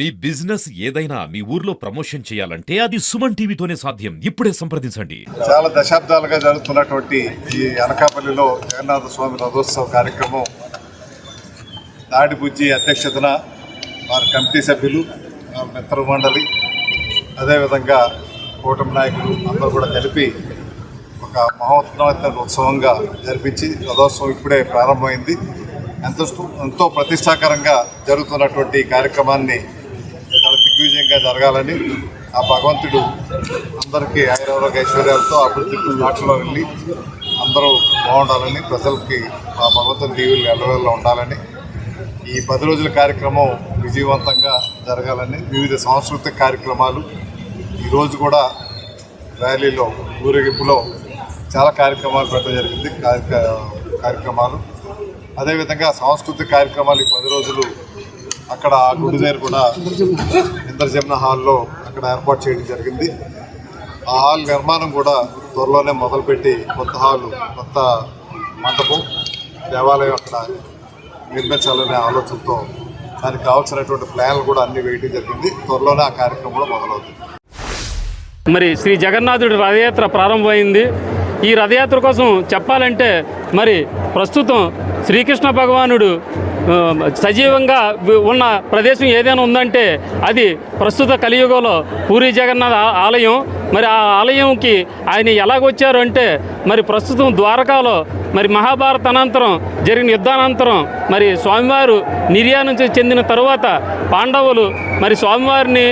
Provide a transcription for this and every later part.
మీ business ఏదైనా మీ ఊర్లో promotion చేయాలంటే అది సుమన్ టీవీతోనే సాధ్యం. ఇప్పుడే సంప్రదించండి. చాలా దశాబ్దాలుగా జరుగుతున్నటువంటి ఈ అనకాపల్లిలో జగన్నాథ స్వామి రథోత్సవ కార్యక్రమం దాడిబుజ్జి అధ్యక్షతన వారి కమిటీ సభ్యులు మిత్ర మండలి అదేవిధంగా కూటమి నాయకులు అందరూ కూడా కలిపి ఒక మహోత్సవ ఉత్సవంగా జరిపించి రథోత్సవం ఇప్పుడే ప్రారంభమైంది. ఎంతో ఎంతో ప్రతిష్టాకరంగా జరుగుతున్నటువంటి కార్యక్రమాన్ని దిగ్విజయంగా జరగాలని ఆ భగవంతుడు అందరికీ ఆయురారోగ్య ఐశ్వర్యాలతో అభివృద్ధి నాట్లో వెళ్ళి అందరూ బాగుండాలని ప్రజలకి ఆ భగవంతుని దీవులు ఎల్లవేళ్ళ ఉండాలని ఈ పది రోజుల కార్యక్రమం విజయవంతంగా జరగాలని వివిధ సాంస్కృతిక కార్యక్రమాలు ఈరోజు కూడా ర్యాలీలో ఊరేగింపులో చాలా కార్యక్రమాలు పెట్టడం జరిగింది. కార్యక్ర- కార్యక్రమాలు. అదేవిధంగా సాంస్కృతిక కార్యక్రమాలు ఈ పది రోజులు అక్కడ గుడి దగ్గర కూడా ఇంద్రజమున హాల్లో అక్కడ ఏర్పాటు చేయడం జరిగింది. ఆ హాల్ నిర్మాణం కూడా త్వరలోనే మొదలుపెట్టి కొత్త హాలు కొత్త మండపం దేవాలయం అక్కడ నిర్మించాలనే ఆలోచనతో దానికి కావాల్సినటువంటి ప్లాన్లు కూడా అన్ని వేయడం జరిగింది. త్వరలోనే ఆ కార్యక్రమం కూడా మొదలవుతుంది. మరి శ్రీ జగన్నాథుడి రథయాత్ర ప్రారంభమైంది. ఈ రథయాత్ర కోసం చెప్పాలంటే మరి ప్రస్తుతం శ్రీకృష్ణ భగవానుడు సజీవంగా ఉన్న ప్రదేశం ఏదైనా ఉందంటే అది ప్రస్తుత కలియుగంలో పూరి జగన్నాథ ఆలయం. మరి ఆ ఆలయంకి ఆయన ఎలాగొచ్చారు అంటే మరి ప్రస్తుతం ద్వారకాలో మరి మహాభారత అనంతరం జరిగిన యుద్ధానంతరం మరి స్వామివారు నిర్యాణం చెందిన తరువాత పాండవులు మరి స్వామివారిని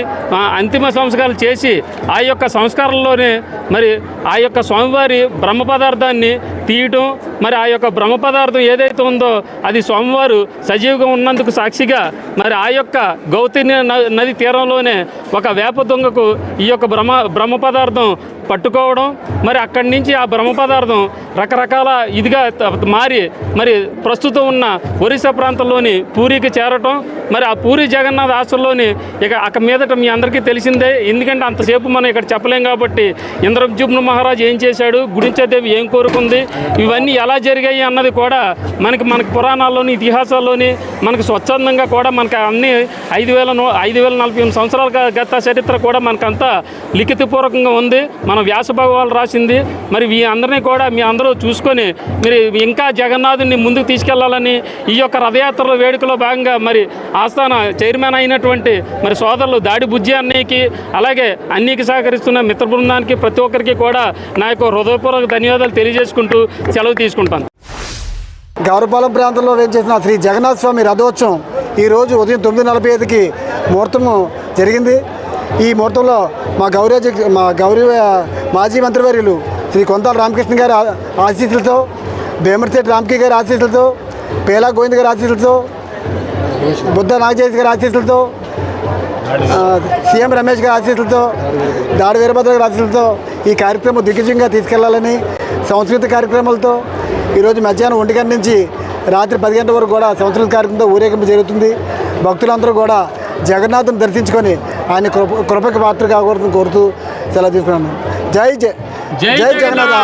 అంతిమ సంస్కారాలు చేసి ఆ యొక్క సంస్కారంలోనే మరి ఆ యొక్క స్వామివారి బ్రహ్మ పదార్థాన్ని తీయటం మరి ఆ యొక్క బ్రహ్మ పదార్థం ఏదైతే ఉందో అది స్వామివారు సజీవంగా ఉన్నందుకు సాక్షిగా మరి ఆ యొక్క గౌతమి న- నది తీరంలోనే ఒక వేప దొంగకు ఈ యొక్క బ్రహ్మ బ్రహ్మ పదార్థం పట్టుకోవడం మరి అక్కడి నుంచి ఆ బ్రహ్మ పదార్థం రకరకాల ఇదిగా మారి మరి ప్రస్తుతం ఉన్న ఒరిస్సా ప్రాంతంలోని పూరికి చేరటం మరి ఆ పూరి జగన్నాథ్ ఆశ్రమంలోని ఇక అక్క మీదట మీ అందరికీ తెలిసిందే. ఎందుకంటే అంతసేపు మనం ఇక్కడ చెప్పలేం కాబట్టి ఇంద్రజుబ్ను మహారాజ్ ఏం చేశాడు గుడించాదేవి ఏం కోరుకుంది ఇవన్నీ ఎలా జరిగాయి అన్నది కూడా మనకి మనకి పురాణాల్లోని ఇతిహాసాల్లోని మనకి స్వచ్ఛందంగా కూడా మనకి అన్ని ఐదు వేల ఐదు వేల నలభై ఎనిమిది సంవత్సరాల గత చరిత్ర కూడా మనకంతా లిఖితపూర్వకంగా ఉంది. మన వ్యాస భగవాలు రాసింది. మరి మీ అందరినీ కూడా మీ అందరూ చూసుకొని మీరు ఇంకా జగన్నాథుని ముందుకు తీసుకెళ్ళాలని ఈ యొక్క రథయాత్రల వేడుకలో భాగంగా మరి ఆస్థాన చైర్మన్ అయినటువంటి మరి సోదరులు దాడి బుజ్జి అన్నయ్యకి అలాగే అన్నికి సహకరిస్తున్న మిత్ర బృందానికి ప్రతి ఒక్కరికి కూడా నా యొక్క హృదయపూర్వక ధన్యవాదాలు తెలియజేసుకుంటూ సెలవు తీసుకుంటాను. గౌరపాలెం ప్రాంతంలో వేంచేసిన శ్రీ జగన్నాథ స్వామి రథోత్సవం ఈరోజు ఉదయం తొమ్మిది నలభై ఐదుకి ముహూర్తము జరిగింది. ఈ ముహూర్తంలో మా గౌరవ మా గౌరవ మాజీ మంత్రివర్యులు శ్రీ కొంతాల రామకృష్ణ గారి ఆశీస్సులతో భీమర్శెట్టి రామకీ గారి ఆశీస్సులతో పేలా గోవింద్ గారి ఆశీస్సులతో బుద్ధ నాగజేష్ గారి ఆశీస్సులతో సీఎం రమేష్ గారి ఆశీస్సులతో దాడి వీరభద్ర గారి ఆశీస్సులతో ఈ కార్యక్రమం దిగ్గజంగా తీసుకెళ్ళాలని సంస్కృతి కార్యక్రమాలతో ఈరోజు మధ్యాహ్నం ఒంటి గంట నుంచి రాత్రి పది గంటల వరకు కూడా సంస్కృతి కార్యక్రమంతో ఊరేగింపు జరుగుతుంది. భక్తులందరూ కూడా జగన్నాథుని దర్శించుకొని ఆయన కృప కృపకి పాత్ర కాకూడదని కోరుతూ సెలవు తీసుకున్నాను. జై జై జై జగన్నాథ.